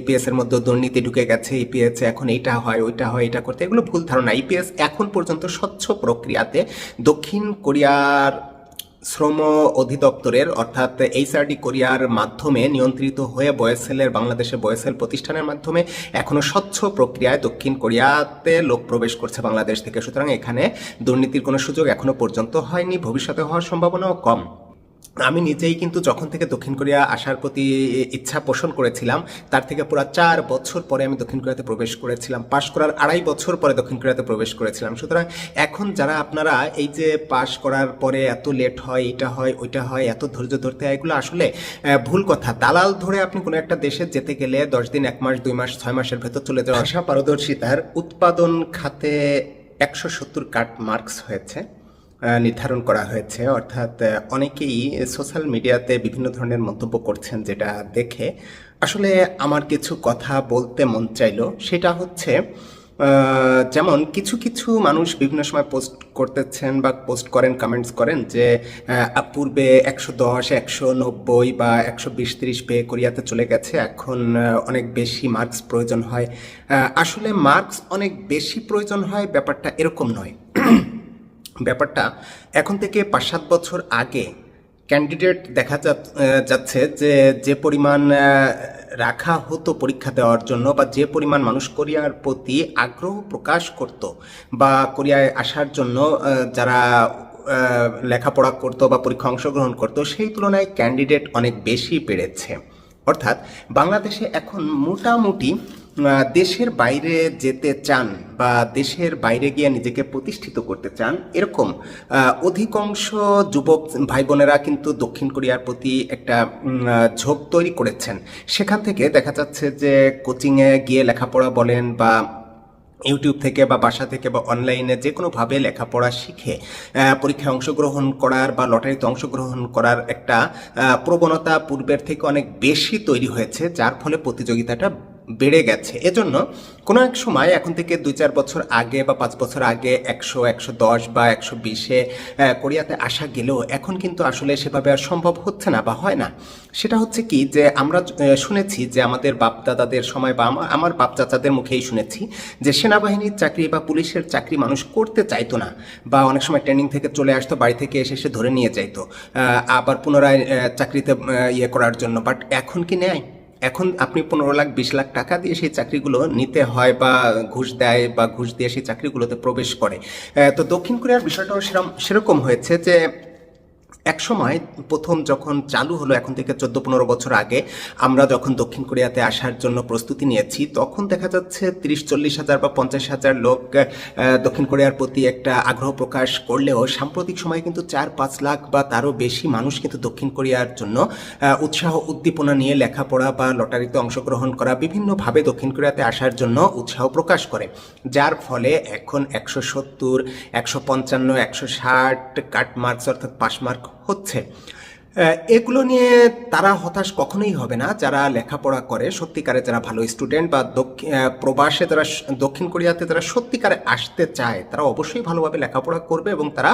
EPS এর মধ্যে দুর্নীতি ঢুকে গেছে ইপিএস এখন এইটা হয়, ওইটা হয়, এটা করতে, এগুলো ভুল ধারণা। ইপিএস এখন পর্যন্ত স্বচ্ছ প্রক্রিয়াতে দক্ষিণ কোরিয়ার শ্রম অধিদপ্তরের, অর্থাৎ এইচআরডি কোরিয়ার মাধ্যমে নিয়ন্ত্রিত হয়ে বয়েসেলের বাংলাদেশে বয়েসেল প্রতিষ্ঠানের মাধ্যমে এখনও স্বচ্ছ প্রক্রিয়ায় দক্ষিণ কোরিয়াতে লোক প্রবেশ করছে বাংলাদেশ থেকে। সুতরাং এখানে দুর্নীতির কোনো সুযোগ এখনও পর্যন্ত হয়নি, ভবিষ্যতে হওয়ার সম্ভাবনাও কম। আমি নিজেই কিন্তু যখন থেকে দক্ষিণ কোরিয়া আসার প্রতি ইচ্ছা পোষণ করেছিলাম, তার থেকে পুরো চার বছর পরে আমি দক্ষিণ কোরিয়াতে প্রবেশ করেছিলাম। পাশ করার আড়াই বছর পরে দক্ষিণ কোরিয়াতে প্রবেশ করেছিলাম। সুতরাং এখন যারা আপনারা এই যে পাশ করার পরে এত লেট হয়, এটা হয়, ওইটা হয়, এত ধৈর্য ধরতে হয়, এগুলো আসলে ভুল কথা। দালাল ধরে আপনি কোনো একটা দেশে যেতে গেলে দশ দিন, এক মাস, দুই মাস, ছয় মাসের ভেতর চলে যাওয়া আশা পারদর্শিতার উৎপাদন খাতে একশো সত্তর কাট মার্কস হয়েছে। নির্ধারণ করা হয়েছে। অর্থাৎ অনেকেই সোশ্যাল মিডিয়াতে বিভিন্ন ধরনের মন্তব্য করছেন যেটা দেখে। আসলে আমার কিছু কথা বলতে মন চাইলো। সেটা হচ্ছে যেমন কিছু কিছু মানুষ বিভিন্ন সময় পোস্ট করতেছেন বা পোস্ট করেন কমেন্টস করেন যে পূর্বে একশো দশ, একশো নব্বই বা একশো বিশ, তিরিশ পেয়ে কোরিয়াতে চলে গেছে। এখন অনেক বেশি মার্কস প্রয়োজন হয়। আসলে মার্কস অনেক বেশি প্রয়োজন হয়, ব্যাপারটা এরকম নয়। ব্যাপারটা এখন থেকে পাঁচ সাত বছর আগে ক্যান্ডিডেট দেখা যাচ্ছে যে যে পরিমাণ রাখা হতো পরীক্ষা দেওয়ার জন্য বা যে পরিমাণ মানুষ কোরিয়ার প্রতি আগ্রহ প্রকাশ করত বা কোরিয়ায় আসার জন্য যারা লেখাপড়া করতো বা পরীক্ষা অংশগ্রহণ করতো, সেই তুলনায় ক্যান্ডিডেট অনেক বেশি বেড়েছে। অর্থাৎ বাংলাদেশে এখন মোটামুটি দেশের বাইরে যেতে চান বা দেশের বাইরে গিয়ে নিজেকে প্রতিষ্ঠিত করতে চান, এরকম অধিকাংশ যুবক ভাই বোনেরা কিন্তু দক্ষিণ কোরিয়ার প্রতি একটা ঝোঁক তৈরি করেছেন। সেখান থেকে দেখা যাচ্ছে যে কোচিংয়ে গিয়ে লেখাপড়া বলেন বা ইউটিউব থেকে বা বাসা থেকে বা অনলাইনে যে কোনোভাবে লেখাপড়া শিখে পরীক্ষায় অংশগ্রহণ করার বা লটারিতে অংশগ্রহণ করার একটা প্রবণতা পূর্বের থেকে অনেক বেশি তৈরি হয়েছে, যার ফলে প্রতিযোগিতাটা বেড়ে গেছে। এজন্য কোনো এক সময় এখন থেকে দুই চার বছর আগে বা পাঁচ বছর আগে একশো একশো দশ বা একশো বিশে কোরিয়াতে আসা গেলেও এখন কিন্তু আসলে সেভাবে আর সম্ভব হচ্ছে না বা হয় না। সেটা হচ্ছে কি যে আমরা শুনেছি যে আমাদের বাপ দাদাদের সময় বা আমা- আমার বাপ চাচাদের মুখেই শুনেছি যে সেনাবাহিনীর চাকরি বা পুলিশের চাকরি মানুষ করতে চাইতো না বা অনেক সময় ট্রেনিং থেকে চলে আসতো, বাড়ি থেকে এসে সে ধরে নিয়ে যাইতো আবার পুনরায় চাকরিতে ইয়ে করার জন্য। বাট এখন কি নেয়? এখন আপনি পনেরো লাখ, বিশ লাখ টাকা দিয়ে সেই চাকরিগুলো নিতে হয় বা ঘুষ দেয় বা ঘুষ দিয়ে সেই চাকরিগুলোতে প্রবেশ করে। তো দক্ষিণ কোরিয়ার বিষয়টাও সেরকম সেরকম হয়েছে যে এক সময় প্রথম যখন চালু হলো, এখন থেকে চোদ্দ পনেরো বছর আগে, আমরা যখন দক্ষিণ কোরিয়াতে আসার জন্য প্রস্তুতি নিয়েছি, তখন দেখা যাচ্ছে তিরিশ, চল্লিশ হাজার বা পঞ্চাশ হাজার লোক দক্ষিণ কোরিয়ার প্রতি একটা আগ্রহ প্রকাশ করলেও সাম্প্রতিক সময়ে কিন্তু চার, পাঁচ লাখ বা তারও বেশি মানুষ কিন্তু দক্ষিণ কোরিয়ার জন্য উৎসাহ উদ্দীপনা নিয়ে লেখাপড়া বা লটারিতে অংশগ্রহণ করা, বিভিন্নভাবে দক্ষিণ কোরিয়াতে আসার জন্য উৎসাহ প্রকাশ করে। যার ফলে এখন একশো সত্তর, একশো পঞ্চান্ন, একশো ষাট কাট মার্কস অর্থাৎ পাস মার্ক হচ্ছে। এগুলো নিয়ে তারা হতাশ কখনোই হবে না। যারা লেখাপড়া করে, সত্যিকারে যারা ভালো স্টুডেন্ট বা প্রবাসে যারা দক্ষিণ কোরিয়াতে যারা সত্যিকারে আসতে চায়, তারা অবশ্যই ভালোভাবে লেখাপড়া করবে এবং তারা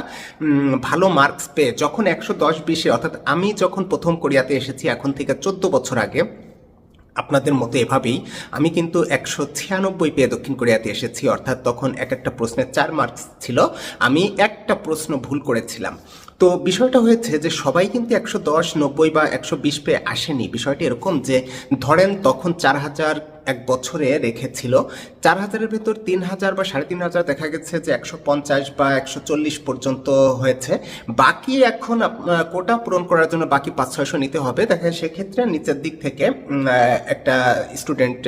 ভালো মার্কস পেয়ে, যখন একশো দশ বিশে, অর্থাৎ আমি যখন প্রথম কোরিয়াতে এসেছি, এখন থেকে চোদ্দ বছর আগে, আপনাদের মতো এভাবেই আমি কিন্তু একশো ছিয়ানব্বই পেয়ে দক্ষিণ কোরিয়াতে এসেছি। অর্থাৎ তখন এক একটা প্রশ্নের চার মার্কস ছিল। আমি একটা প্রশ্ন ভুল করেছিলাম। তো বিষয়টা হয়েছে যে সবাই কিন্তু একশো দশ, নব্বই বা একশো বিশ পেয়ে আসেনি। বিষয়টা এরকম যে ধরেন তখন চার হাজার এক বছরে রেখেছিল, চার হাজারের ভেতর তিন হাজার বা সাড়ে তিন হাজার দেখা গেছে যে একশো পঞ্চাশ বা একশো চল্লিশ পর্যন্ত হয়েছে। বাকি এখন কোটা পূরণ করার জন্য বাকি পাঁচ, ছয়শো নিতে হবে। দেখা যায় সেক্ষেত্রে নিচের দিক থেকে একটা স্টুডেন্ট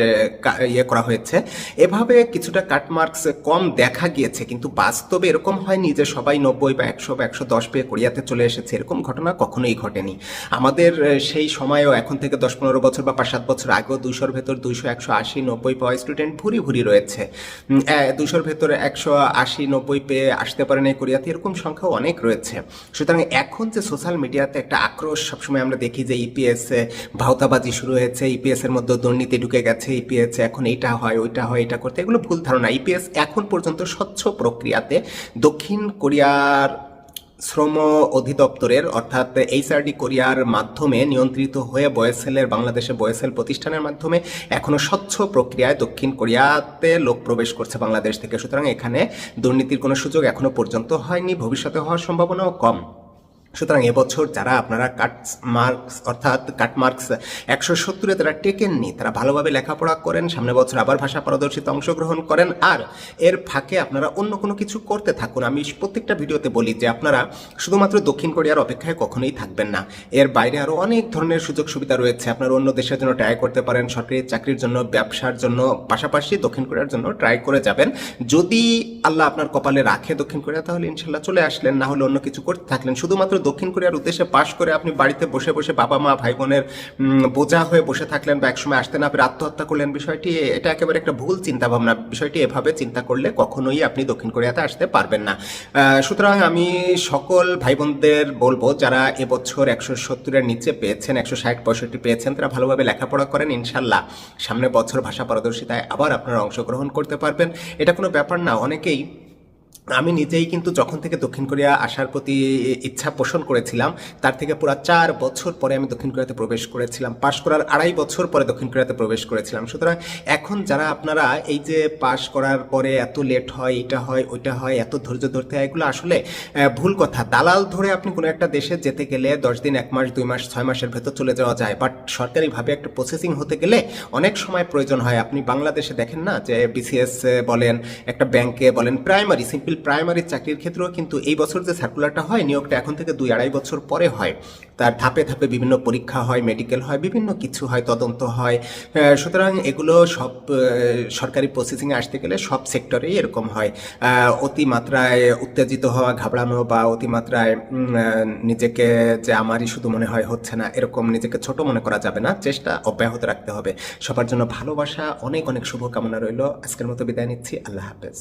ইয়ে করা হয়েছে। এভাবে কিছুটা কাট মার্কস কম দেখা গিয়েছে, কিন্তু বাস্তবে এরকম হয়নি যে সবাই নব্বই বা একশো বা একশো দশ পেয়ে কোরিয়াতে চলে এসেছে, এরকম ঘটনা কখনোই ঘটেনি। আমাদের সেই সময়ও এখন থেকে দশ পনেরো বছর বা পাঁচ সাত বছর আগেও দুইশোর ভেতর দুইশো একশো আশি নব্বই পাওয়া স্টুডেন্ট ভুরি ভুরি রয়েছে। দুইশোর ভেতরে একশো আশি নব্বই পেয়ে আসতে পারেন এই কোরিয়াতে, এরকম সংখ্যাও অনেক রয়েছে। সুতরাং এখন যে সোশ্যাল মিডিয়াতে একটা আক্রোশ সবসময় আমরা দেখি যে ইপিএস ভাওতাবাজি শুরু হয়েছে ইপিএস এর মধ্যে দুর্নীতি ঢুকে গেছে ইপিএস এখন এইটা হয়, ওইটা হয়, এটা করতে, এগুলো ভুল ধারণা। ইপিএস এখন পর্যন্ত স্বচ্ছ প্রক্রিয়াতে দক্ষিণ কোরিয়ার শ্রম অধিদপ্তরের, অর্থাৎ এইচআরডি কোরিয়ার মাধ্যমে নিয়ন্ত্রিত হয়ে বয়েসেলের, বাংলাদেশে বয়েসেল প্রতিষ্ঠানের মাধ্যমে এখনও স্বচ্ছ প্রক্রিয়ায় দক্ষিণ কোরিয়াতে লোক প্রবেশ করছে বাংলাদেশ থেকে। সুতরাং এখানে দুর্নীতির কোনো সুযোগ এখনও পর্যন্ত হয়নি, ভবিষ্যতে হওয়ার সম্ভাবনাও কম। সুতরাং এবছর যারা আপনারা কাট মার্কস অর্থাৎ কাট মার্কস একশো সত্তরে তারা টেকেননি, তারা ভালোভাবে লেখাপড়া করেন, সামনে বছর আবার ভাষা পারদর্শিতা অংশগ্রহণ করেন, আর এর ফাঁকে আপনারা অন্য কোনো কিছু করতে থাকুন। আমি প্রত্যেকটা ভিডিওতে বলি যে আপনারা শুধুমাত্র দক্ষিণ কোরিয়ার অপেক্ষায় কখনোই থাকবেন না। এর বাইরে আরও অনেক ধরনের সুযোগ সুবিধা রয়েছে। আপনারা অন্য দেশের জন্য ট্রাই করতে পারেন, সরকারি চাকরির জন্য, ব্যবসার জন্য, পাশাপাশি দক্ষিণ কোরিয়ার জন্য ট্রাই করে যাবেন। যদি আল্লাহ আপনার কপালে রাখে দক্ষিণ কোরিয়া, তাহলে ইনশাল্লাহ চলে আসলেন, না হলে অন্য কিছু করতে থাকলেন। শুধুমাত্র দক্ষিণ কোরিয়ার উদ্দেশ্যে পাশ করে আপনি বাড়িতে বসে বসে বাবা মা, ভাই বোনের বোঝা হয়ে বসে থাকলেন বা একসময় আসতে না পেরে আত্মহত্যা করলেন বিষয়টি, এটা একেবারে একটা ভুল চিন্তা ভাবনা বিষয়টি এভাবে চিন্তা করলে কখনোই আপনি দক্ষিণ কোরিয়াতে আসতে পারবেন না। সুতরাং আমি সকল ভাই বোনদের বলব, যারা এবছর একশো সত্তরের নিচে পেয়েছেন, একশো ষাট পঁয়ষট্টি পেয়েছেন, তারা ভালোভাবে লেখাপড়া করেন, ইনশাল্লাহ সামনে বছর ভাষা পারদর্শিতায় আবার আপনারা অংশগ্রহণ করতে পারবেন। এটা কোনো ব্যাপার না, অনেকেই আমি নিজেই কিন্তু যখন থেকে দক্ষিণ কোরিয়া আসার প্রতি ইচ্ছা পোষণ করেছিলাম, তার থেকে পুরো চার বছর পরে আমি দক্ষিণ কোরিয়াতে প্রবেশ করেছিলাম। পাশ করার আড়াই বছর পরে দক্ষিণ কোরিয়াতে প্রবেশ করেছিলাম। সুতরাং এখন যারা আপনারা এই যে পাশ করার পরে এত লেট হয়, এটা হয়, ওইটা হয়, এত ধৈর্য ধরতে হয়, এগুলো আসলে ভুল কথা। দালাল ধরে আপনি কোনো একটা দেশে যেতে গেলে দশ দিন, এক মাস, দুই মাস, ছয় মাসের ভেতর চলে যাওয়া যায়। বাট সরকারিভাবে একটা প্রসেসিং হতে গেলে অনেক সময় প্রয়োজন হয়। আপনি বাংলাদেশে দেখেন না যে বিসিএস বলেন, একটা ব্যাংকে বলেন প্রাইমারি সিম্পল প্রাইমারি চাকরির ক্ষেত্রেও কিন্তু এই বছর যে সার্কুলারটা হয়, নিয়োগটা এখন থেকে দুই আড়াই বছর পরে হয়। তার ধাপে ধাপে বিভিন্ন পরীক্ষা হয় মেডিকেল হয়, বিভিন্ন কিছু হয়, তদন্ত হয়। সুতরাং এগুলো সব সরকারি প্রসেসিংয়ে আসতে গেলে সব সেক্টরেই এরকম হয়। অতিমাত্রায় উত্তেজিত হওয়া, ঘাবড়ানো বা অতিমাত্রায় নিজেকে যে আমারই শুধু মনে হয় হচ্ছে না, এরকম নিজেকে ছোট মনে করা যাবে না। চেষ্টা অব্যাহত রাখতে হবে। সবার জন্য ভালোবাসা, অনেক অনেক শুভকামনা রইল। আজকের মতো বিদায় নিচ্ছি। আল্লাহ হাফেজ।